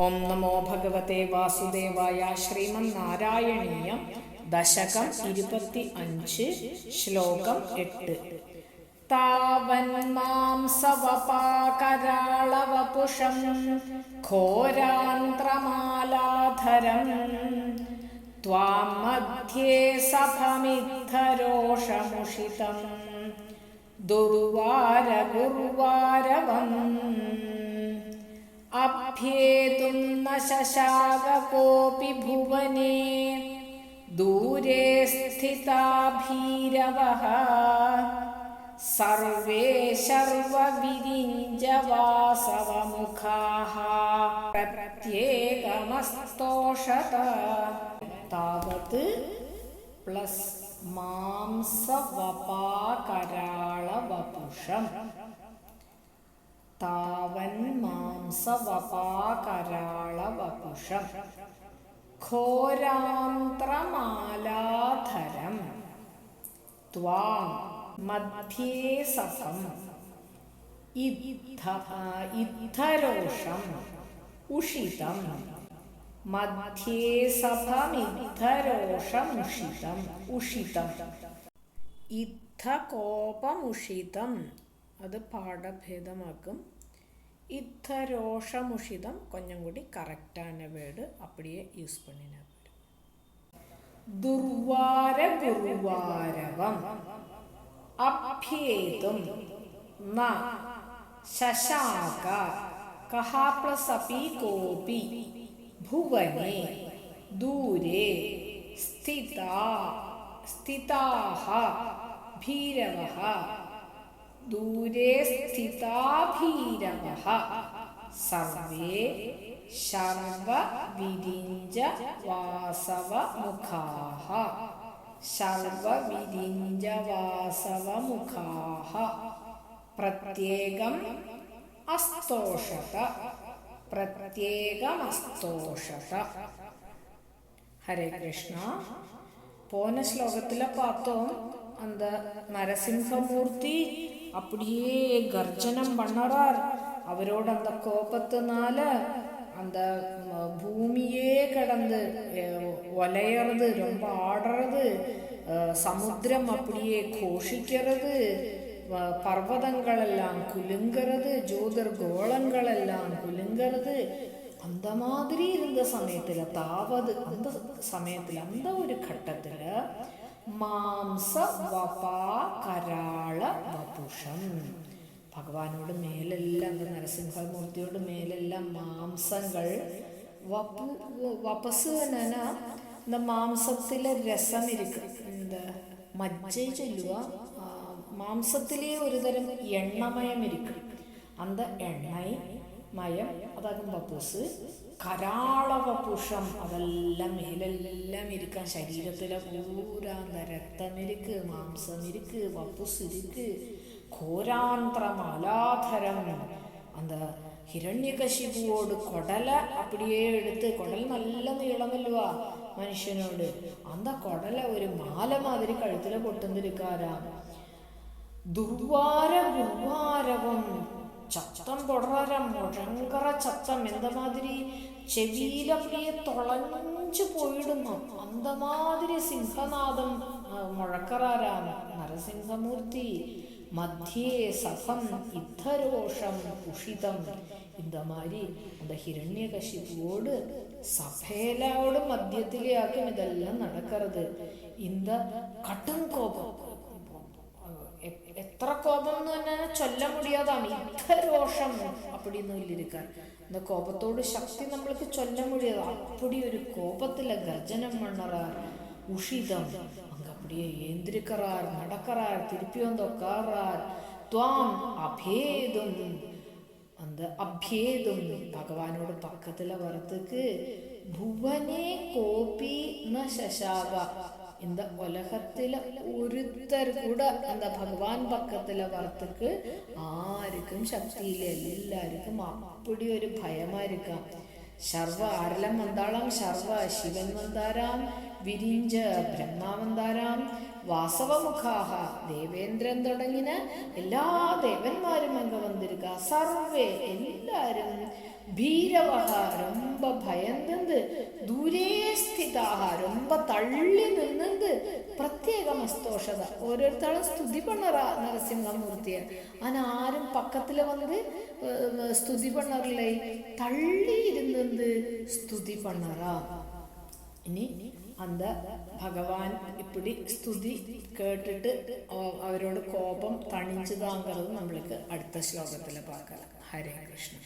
ഓം നമോ ഭഗവത്തെ വാസുദേവായ ശ്രീമന്നാരായണീയം ദശകം ഇരുപത്തി അഞ്ച് ശ്ലോകം എട്ട് താവൻ മാംസവപാകരാളവപുഷം ഘോരാന്ത്രമാലാധരം त्वां मध्ये सभमिद्धरोषमुषितं दुर्वारगुर्वारवम् अभ्येतुं न शशाक कोऽपि भुवने दूरे स्थिता भीरवः सर्वे शर्वविरिञ्जवासवमुखाः प्रत्येकमस्तोषत तावत् प्लस् मांसवपाकराळवपुषम् താവൻ മാംസവപാകരാളവപുഷം. ഘോരാന്ത്രമാലാധരം. ത്വാം മധ്യേ സഫം ഇദ്ധരോഷം. ഉഷിതം. മധ്യേ സഭമിദ്ധരോഷമുഷിതം ഉഷിതം. ഇദ്ധകോപമുഷിതം. അത് പാഠഭേദമാക്കും. ഇത്ത കൊഞ്ഞം കൂടി കറക്റ്റാണ് വേർഡ് അപ്പടിയെ യൂസ് പണിന ദുർവാര ദുർവാരവം അഭ്യേതും ന ശശാക കഹാപ്ലസപി കോപി ഭുവനെ ദൂരെ സ്ഥിത സ്ഥിതാഹ ഭീരവഹ ദൂരെ സ്ഥിതാഭീരവ സർവേ ശർവ വിരിഞ്ച വാസവ മുഖാഹ ശർവ വിരിഞ്ച വാസവ മുഖാഹ പ്രത്യേകം അസ്തോഷത. പ്രത്യേകമസ്തോഷത. ഹരേ കൃഷ്ണ. പോന ശ്ലോകത്തിലെ പാത്തവും അന്ത നരസിംഹമൂർത്തി அப்படியே கர்ஜனம் பண்ணறார். அவரோட அந்த கோபத்தினால அந்த பூமியே கடந்து ஒலையறது ரொம்ப ஆடுறது சமுத்திரம் அப்படியே கோஷிக்கிறது பர்வதங்களெல்லாம் குலுங்கிறது ஜோதிர் கோளங்களெல்லாம் குலுங்கிறது அந்த மாதிரி இருந்த சமயத்தில் தாவது அந்த சமயத்தில் அந்த ஒரு கட்டத்தில் മാംസ വപാ കരാള വപുഷം ഭഗവാനോട് മേലെല്ലാം அந்த നരസിംഹമൂർത്തിയോട് മേലെല്ലാം മാംസങ്ങൾ വപു വപസ് എന്നാ இந்த മാംസത്തിലെ രസം ഇരിക്കും എന്താ മജ്ജ ചൊല്ലുക മാംസത്തിലെ ഒരു തരം എണ്ണമയം ഇരിക്കും അന്ത എണ്ണൈ മയം അതാകും വപ്പൂസ് കരാളവപുഷം അതെല്ലാം മേലെല്ലാം ഇരിക്കാൻ ശരീരത്തിലെ പൂരാന്ത രക്തമിരിക്ക് മാംസമിരിക്ക് വപ്പുസ് ഇരിക്ക് ഘോരാന്ത്രമലാധരം அந்த ഹിരണ്യകശിപുവോട് കൊടല അപ്പടിയേ എടുത്ത് കൊടൽ നല്ല നീളമല്ലുവാ മനുഷ്യനോട് അന്ത കൊടല ഒരു മാല മാതിരി കഴുത്തിലെ പൊട്ടുന്നിരിക്കാരാ ദുർവാര ചത്തം പൊടറ മുഴങ്കറ ചത്തം എന്തമാതിരി ചെവിയിലൊക്കെ തുളഞ്ഞു പോയിടുന്നു അന്തമാതിരി സിംഹനാഥം മുഴക്കറാരാണ് നരസിംഹമൂർത്തി മധ്യേ സഹം യുദ്ധരോഷം ഉഷിതം ഇതമാതിരി അത് ഹിരണ്യകശിപ്പോട് സഭയിലോട് മധ്യത്തിലാക്കും ഇതെല്ലാം നടക്കരുത്. ഇന്ത കട്ടം കൊ ചൊല്ല മുടിയാതാണ് യുദ്ധരോഷം അപ്പടിയൊന്നും ഇല്ലിരിക്കാൻ இந்த கோபத்தோடு சக்தி நம்மளுக்கு சொல்ல முடியாது அப்படி ஒரு கோபத்தில் கர்ஜனம் பண்ணுறார் உஷிதம் அங்கே அப்படியே ஏந்திருக்கிறார் நடக்கிறார் திருப்பி வந்து உட்கார்றார் துவாம் அபேதும் அந்த அபேதும் பகவானோட பக்கத்தில் வரத்துக்கு புவனே கோபி ந சசாக இந்த உலகத்தில் ஒருத்தர் கூட அந்த ഭഗവാൻ പക്കത്തിലെ വർത്തക്ക് ആർക്കും ശക്തിയില്ല എല്ലാവർക്കും അപ്പടി ഒരു ഭയമായിരിക്കാം. ശർവ ആരലം വന്താളാം ശർവ ശിവൻ വന്താരാം വിരിഞ്ച ബ്രഹ്മാവന്താരാം വാസവമുഖാഹ ദേവേന്ദ്രൻ തുടങ്ങിന എല്ലാ ദേവന്മാരും അങ്ങ് വന്നിരിക്കുക സർവേ എല്ലാ ഭീരവഹ ரொம்ப வந்து ദൂരേ സ്ഥിതാഹ ரொம்ப തള്ളി നിന്നത് പ്രത്യേക മസ്തോഷത ഓരോരുത്തരും സ്തുതി പണ്ണറ നരസിംഹമൂർത്തിയെ അങ്ങനെ ആരും പക്കത്തിൽ വന്ന് ഏർ സ്തുതി പണ്ണറില്ലേ തള്ളി ഇരുന്നത് സ്തുതി പണ്ണറ ഇനി അന്ത ഭഗവാൻ ഇപ്പിടി സ്തുതി കേട്ടിട്ട് അവ- അവരോട് കോപം തണിച്ചതാങ്കത് നമ്മൾക്ക് അടുത്ത ശ്ലോകത്തിൽ പാക്കാം ഹരേ കൃഷ്ണ